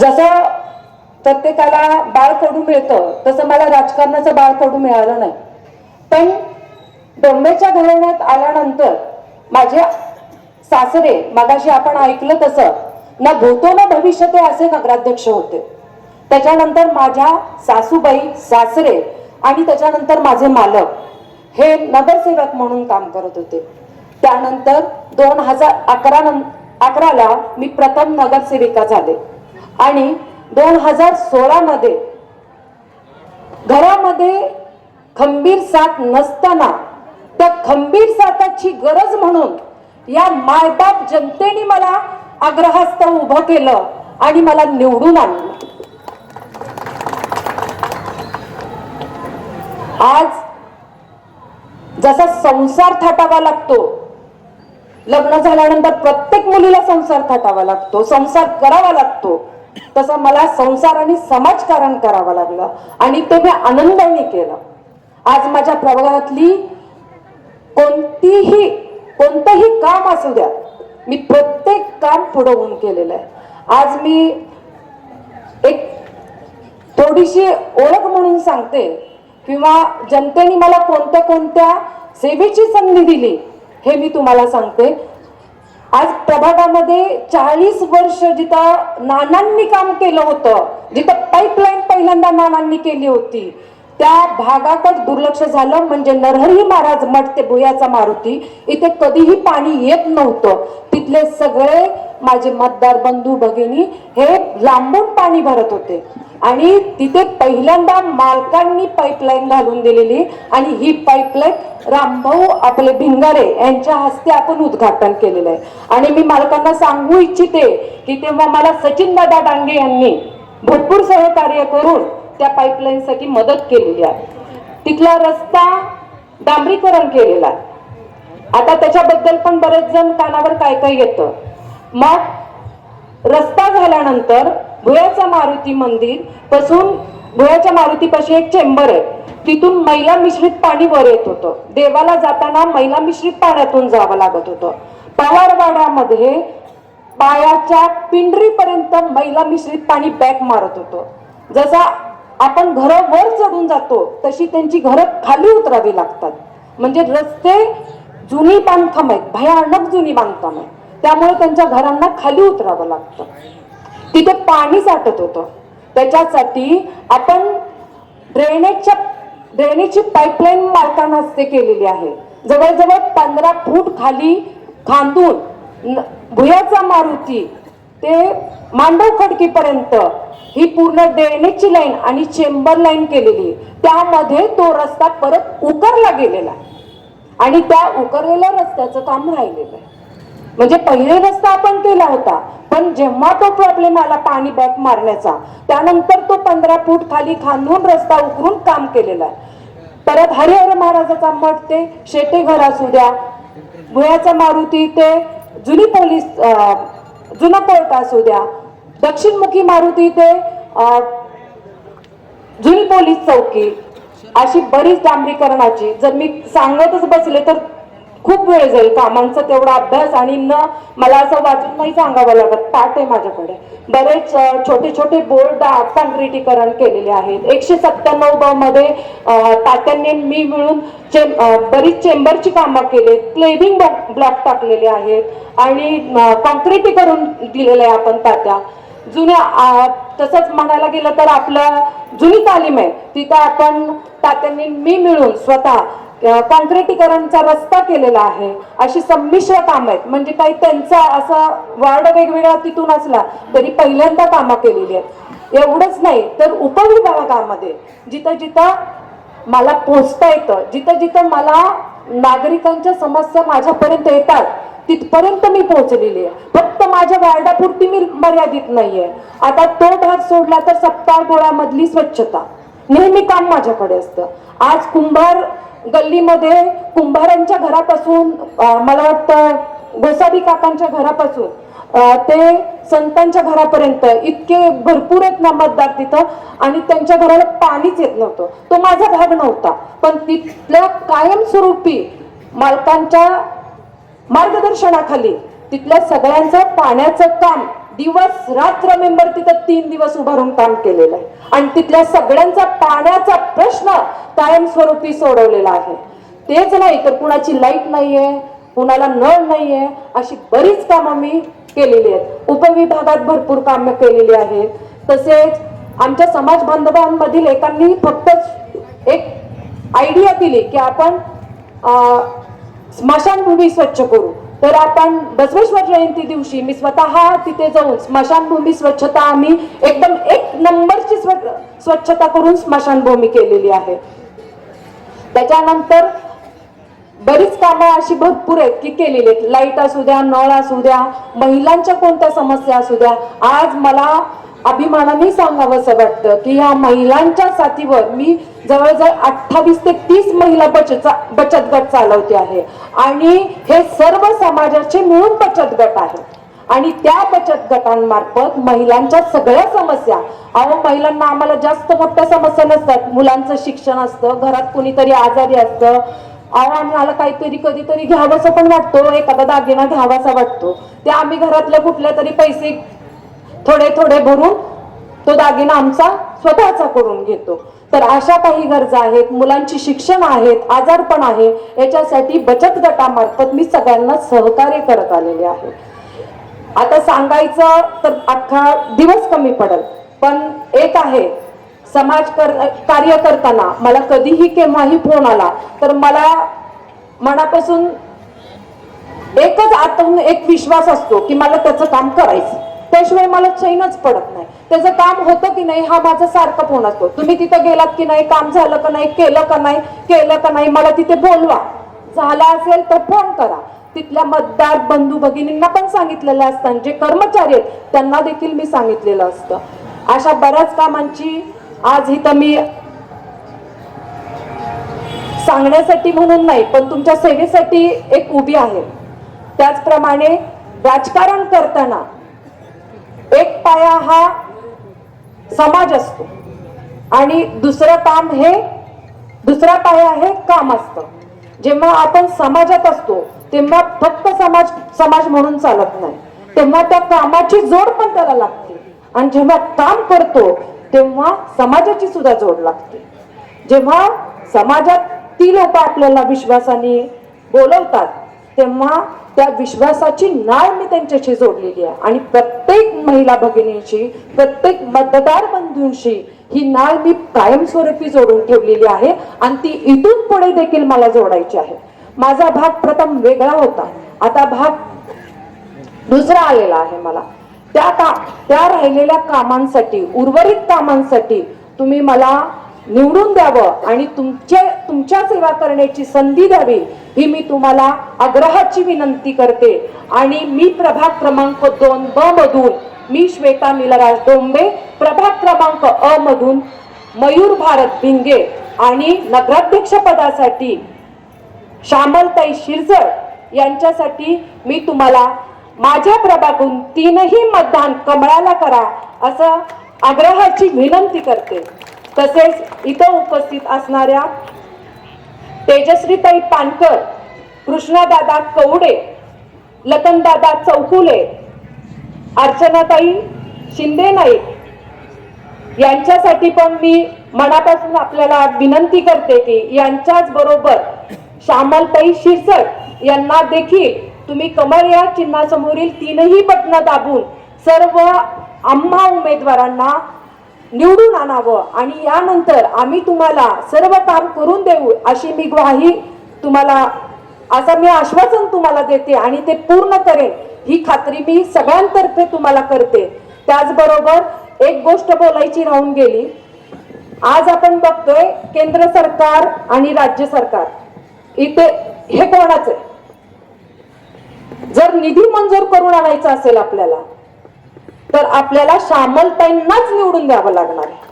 जसं प्रत्येकाला बाळकडू मिळतं तसं मला राजकारणाचं बाळकडू मिळालं नाही. पण डोंबेच्या घराण्यात आल्यानंतर माझे सासरे मगाशी आपण ऐकलं तसं ना भूतो ना भविष्य ते असे नगराध्यक्ष होते. त्याच्यानंतर माझ्या सासूबाई सासरे आणि त्याच्यानंतर माझे मालक हे नगरसेवक म्हणून काम करत होते. त्यानंतर दोन हजार अकरा अकराला मी प्रथम नगरसेविका झाले. आणि दोन हजार सोळा मध्ये घरामध्ये खंबीर साथ नसताना त्या खंबीर साथाची गरज म्हणून या मायबाप जनतेने मला आग्रहास्तव उभं केलं आणि मला निवडून आणलं. आज जसा संसार थाटावा लागतो लग्न झाल्यानंतर प्रत्येक मुलीला संसार थाटावा लागतो संसार करावा लागतो तसं मला संसार आणि समाजकारण करावं लागलं आणि ते मी आनंदाने केलं. आज माझ्या प्रभागातली कोणतीही कोणतंही काम असू द्या मी प्रत्येक काम पुढं होऊन केलेलं आहे. आज मी एक थोडीशी ओळख म्हणून सांगते किंवा जनतेने मला कोणत्या कोणत्या सेवेची संधी दिली हे मी तुम्हाला सांगते. आज प्रभागामध्ये चाळीस वर्ष जिथं नानांनी काम केलं होतं जिथं पाईपलाईन पहिल्यांदा नानांनी केली होती त्या भागाकडे दुर्लक्ष झालं म्हणजे नरहरी महाराज मठ ते भुयाचा मारुती इथे कधीही पाणी येत नव्हतं. तिथले सगळे माझे मतदार बंधू भगिनी हे लांबून पाणी भरत होते. आणि तिथे पहिल्यांदा मालकांनी पाईपलाईन घालून दिलेली आणि ही पाईपलाईन रामभाऊ आपले भिंगारे यांच्या हस्ते आपण उद्घाटन केलेलं आहे. आणि मी मालकांना सांगू इच्छिते की तेव्हा मला सचिन दादा डांगे यांनी भरपूर सहकार्य करून त्या पाईपलाईनसाठी मदत केलेली आहे. तिथला रस्ता डांबरीकरण केलेला आहे. आता त्याच्याबद्दल पण बरेच जण कानावर काय काय येतं. मग रस्ता झाल्यानंतर भुयाचं मारुती मंदिरपासून भुयाच्या मारुतीपाशी एक चेंबर आहे. तिथून मैला मिश्रित पाणी वर येत होतं. देवाला जाताना मैला मिश्रित पाण्यातून जावं लागत होतं. पवारवाड्यामध्ये पायाच्या पिंडरीपर्यंत मैला मिश्रित पाणी बॅक मारत होतं. जसा आपण घरं वर चढून जातो तशी त्यांची घरं खाली उतरावी लागतात. म्हणजे रस्ते जुनी बांधकाम आहेत भयानक जुनी बांधकाम आहे त्यामुळे त्यांच्या घरांना खाली उतरावं लागतं. तिथे पाणी साठत होतं. त्याच्यासाठी आपण ड्रेनेजच्या ड्रेनेजची पाईपलाईन मालकांना हस्ते केलेली आहे. जवळजवळ पंधरा फूट खाली खांदून भुयाचा मारुती ते मांडव खडकीपर्यंत ही पूर्ण ड्रेनेजची लाईन आणि चेंबर लाईन केलेली त्यामध्ये तो रस्ता परत उकरला गेलेला आहे. आणि त्या उकरलेल्या रस्त्याचं काम राहिलेलं आहे. म्हणजे पहिले रस्ता आपण केला होता पण जेव्हा तो प्रॉब्लेम आला पाणी बॅक मारण्याचा त्यानंतर तो पंधरा फूट खाली खांदून रस्ता उकरून काम केलेला आहे. परत हरिहर महाराजाचा मठ ते शेटे घर असू द्या भुयाचा मारुती ते जुनी पोलीस जुना कोर्ट असू द्या दक्षिणमुखी मारुती ते झुल जुनी पोलीस चौकी अशी बरीच डांबरीकरणाची. जर मी सांगतच बसले तर खूप वेळ जाईल कामांचा तेवढा अभ्यास आणि न मला असं वाचून नाही सांगावं लागत. पाठ आहे माझ्याकडे. बरेच छोटे छोटे बोर्ड काँक्रिटीकरण केलेले आहेत. एकशे सत्त्याण्णव ब मध्ये तात्यांनी मी मिळून चेम बरीच चेंबरची कामं केली क्लेबिंग ब्लॉक टाकलेले आहेत. आणि कॉन्क्रिटीकरण दिलेलं आहे आपण तात्या. जुन्या तसंच म्हणायला गेलं तर आपलं जुनी तालीम आहे तिथं आपण तात्यांनी मी मिळून स्वतः कॉन्क्रिटीकरणचा रस्ता केलेला आहे अशी संमिश्र काम आहेत. म्हणजे काही त्यांचा असा वार्ड वेगवेगळा तिथून असला तरी पहिल्यांदा कामं केलेली आहेत. एवढंच नाही तर उपविभागामध्ये जिथं जिथं मला पोचता येतं जिथं जिथं मला नागरिकांच्या समस्या माझ्यापर्यंत येतात तिथपर्यंत मी पोहोचलेली आहे. फक्त माझ्या वार्डापुरती मी मर्यादित नाहीये. आता तो भाग सोडला तर सप्ताह गोळामधली स्वच्छता. नेहमी काम माझ्याकडे असतं. आज कुंभार गल्लीमध्ये कुंभारांच्या घरापासून मला वाटतं गोसावी काकांच्या घरापासून ते संतांच्या घरापर्यंत इतके भरपूर आहेत ना मतदार तिथं आणि त्यांच्या घराला पाणीच येत नव्हतं. तो माझा भाग नव्हता. पण तिथल्या कायमस्वरूपी मालकांच्या मार्गदर्शनाखाली तिथल्या सगळ्यांचं पाण्याचं काम दिवस रात्र मेंबर तिथं तीन दिवस उभारून काम केलेलं आहे. आणि तिथल्या सगळ्यांचा पाण्याचा प्रश्न कायमस्वरूपी सोडवलेला आहे. तेच नाही तर कुणाची लाइट नाहीये कुणाला नळ नाहीये अशी बरीच कामं मी केलेली आहेत. उपविभागात भरपूर कामं केलेली आहेत. तसेच आमच्या समाज बांधवांमधील एकांनी फक्त एक आयडिया दिली की आपण स्मशानभूमी स्वच्छ करू. तर आपण बसवेश्वर जयंती दिवशी मी स्वतः तिथे जाऊन स्मशानभूमी स्वच्छता आम्ही एकदम एक नंबरची स्व- स्वच्छता करून स्मशानभूमी केलेली आहे. त्याच्यानंतर बरीच कामं अशी भरपूर आहेत की केलेली आहेत. लाइट असू द्या नळ असू द्या महिलांच्या कोणत्या समस्या असू द्या. आज मला अभिमानाने सांगावंसं वाटतं की या महिलांच्या साथीवर मी जवळजवळ अठ्ठावीस ते तीस महिला बचत बचत गट चालवते आहे. आणि हे सर्व समाजाचे मिळून बचत गट आहे. आणि त्या बचत गटांमार्फत महिलांच्या सगळ्या समस्या अहो महिलांना आम्हाला जास्त मोठ्या समस्या नसतात. मुलांचं शिक्षण असतं घरात कुणीतरी आजारी असतं. अहो आम्हाला काहीतरी कधीतरी घ्यावंसं पण वाटतो. एखादा दागिना घ्यावासा वाटतो. ते आम्ही घरातल्या कुठल्या तरी पैसे थोडे थोडे भरून तो दागिना आमचा स्वतःचा करून घेतो. तर अशा काही गरजा आहेत मुलांची शिक्षण आहेत आजारपण आहे याच्यासाठी बचत गटामार्फत मी सगळ्यांना सहकार्य करत आलेले आहे. आता सांगायचं तर अख्खा दिवस कमी पडेल पण एक आहे समाज कर कार्य करताना मला कधीही केव्हाही फोन आला तर मला मनापासून एकच आतून एक विश्वास असतो की मला त्याचं काम करायचं त्याशिवाय मला चैनच पडत नाही. त्याचं काम होतं की नाही हा माझा सारखा फोन असतो. तुम्ही तिथं गेलात की नाही काम झालं का नाही केलं का नाही केलं का नाही मला तिथे बोलवा. झाला असेल तर फोन करा. तिथल्या मतदार बंधू भगिनींना पण सांगितलेलं असतं जे कर्मचारी आहेत त्यांना देखील मी सांगितलेलं असतं. अशा बऱ्याच कामांची आज इथं मी सांगण्यासाठी म्हणून नाही पण तुमच्या सेवेसाठी एक उभी आहे. त्याचप्रमाणे राजकारण करताना एक पाया हा समाज असतो. आणि दुसरं काम हे दुसरा पाया हे काम असतं. जेव्हा आपण समाजात असतो तेव्हा फक्त समाज समाज म्हणून चालत नाही. तेव्हा त्या कामाची जोड पण त्याला लागते. आणि जेव्हा काम करतो तेव्हा समाजाची सुद्धा जोड लागते. जेव्हा समाजात ती लोक आपल्याला विश्वासाने बोलवतात तेव्हा त्या विश्वासाची नाळ मी त्यांच्याशी जोडलेली आहे. आणि प्रत्येक महिला भगिनींशी प्रत्येक मतदार बंधूंशी ही नाळ मी कायमस्वरूपी जोडून ठेवलेली आहे आणि ती इथून पुढे देखील मला जोडायची आहे. माझा भाग प्रथम वेगळा होता. आता भाग दुसरा आलेला आहे मला. त्या का त्या राहिलेल्या कामांसाठी उर्वरित कामांसाठी तुम्ही मला निवडून द्यावं आणि तुमचे तुमच्या सेवा करण्याची संधी द्यावी ही मी तुम्हाला आग्रहाची विनंती करते. आणि मी प्रभाग क्रमांक दोन ब मधून मी श्वेता निलराज डोंबे प्रभाग क्रमांक अ मधून मयूर भारत भिंगे आणि नगराध्यक्ष पदासाठी श्यामलताई शिरजळ यांच्यासाठी मी तुम्हाला माझ्या प्रभागून तीनही मतदान कमळाला करा असं आग्रहाची विनंती करते. तसेच इथं उपस्थित असणाऱ्या तेजश्रीताई पानकर कृष्णादादा कवडे लतनदादा चौकुले अर्चनाताई शिंदे नाईक यांच्यासाठी पण मी मनापासून आपल्याला विनंती करते की यांच्याच बरोबर श्यामलताई शिरसट यांना देखील तुम्ही कमळ या चिन्हासमोरील तीनही बटणं दाबून सर्व आम्हा उमेदवारांना निवडून आणावं आणि यानंतर आम्ही तुम्हाला सर्व काम करून देऊ अशी मी ग्वाही तुम्हाला असं मी आश्वासन तुम्हाला देते आणि ते पूर्ण करेन ही खात्री मी सगळ्यांतर्फे तुम्हाला करते. त्याचबरोबर एक गोष्ट बोलायची राहून गेली. आज आपण बघतोय केंद्र सरकार आणि राज्य सरकार. इथे हे कोणाच आहे? जर निधी मंजूर करून आणायचा असेल आपल्याला तर आपल्याला श्यामलताईंनाच निवडून द्यावं लागणार आहे.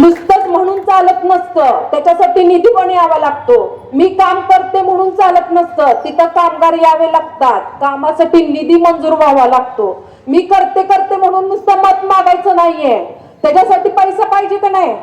नुसतंच म्हणून चालत नसतं. त्याच्यासाठी निधी पण यावा लागतो. मी काम करते म्हणून चालत नसतं. तिथं कामगार यावे लागतात. कामासाठी निधी मंजूर व्हावा लागतो. मी करते करते म्हणून नुसतं मत मागायचं नाहीये. त्याच्यासाठी पैसा पाहिजे का नाही?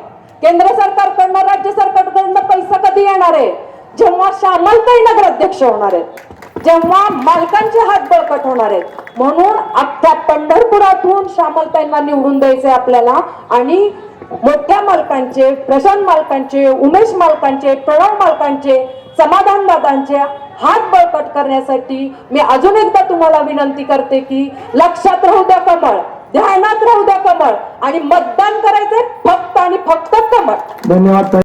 केंद्र सरकारकडनं राज्य सरकारकडनं पैसा कधी येणार आहे? जेव्हा श्यामलताई नगराध्यक्ष होणार आहेत. जेव्हा मालकांचे हात बळकट होणार आहेत म्हणून अख्ख्या पंढरपुरातून श्यामलताईंना निवडून द्यायचंय आपल्याला. आणि मोठ्या मालकांचे प्रशांत मालकांचे उमेश मालकांचे प्रणव मालकांचे समाधान दादांचे हात बळकट करण्यासाठी मी अजून एकदा तुम्हाला विनंती करते की लक्षात राहू द्या कमळ ध्यानात राहू द्या कमळ. आणि मतदान करायचंय फक्त आणि फक्त कमळ. धन्यवाद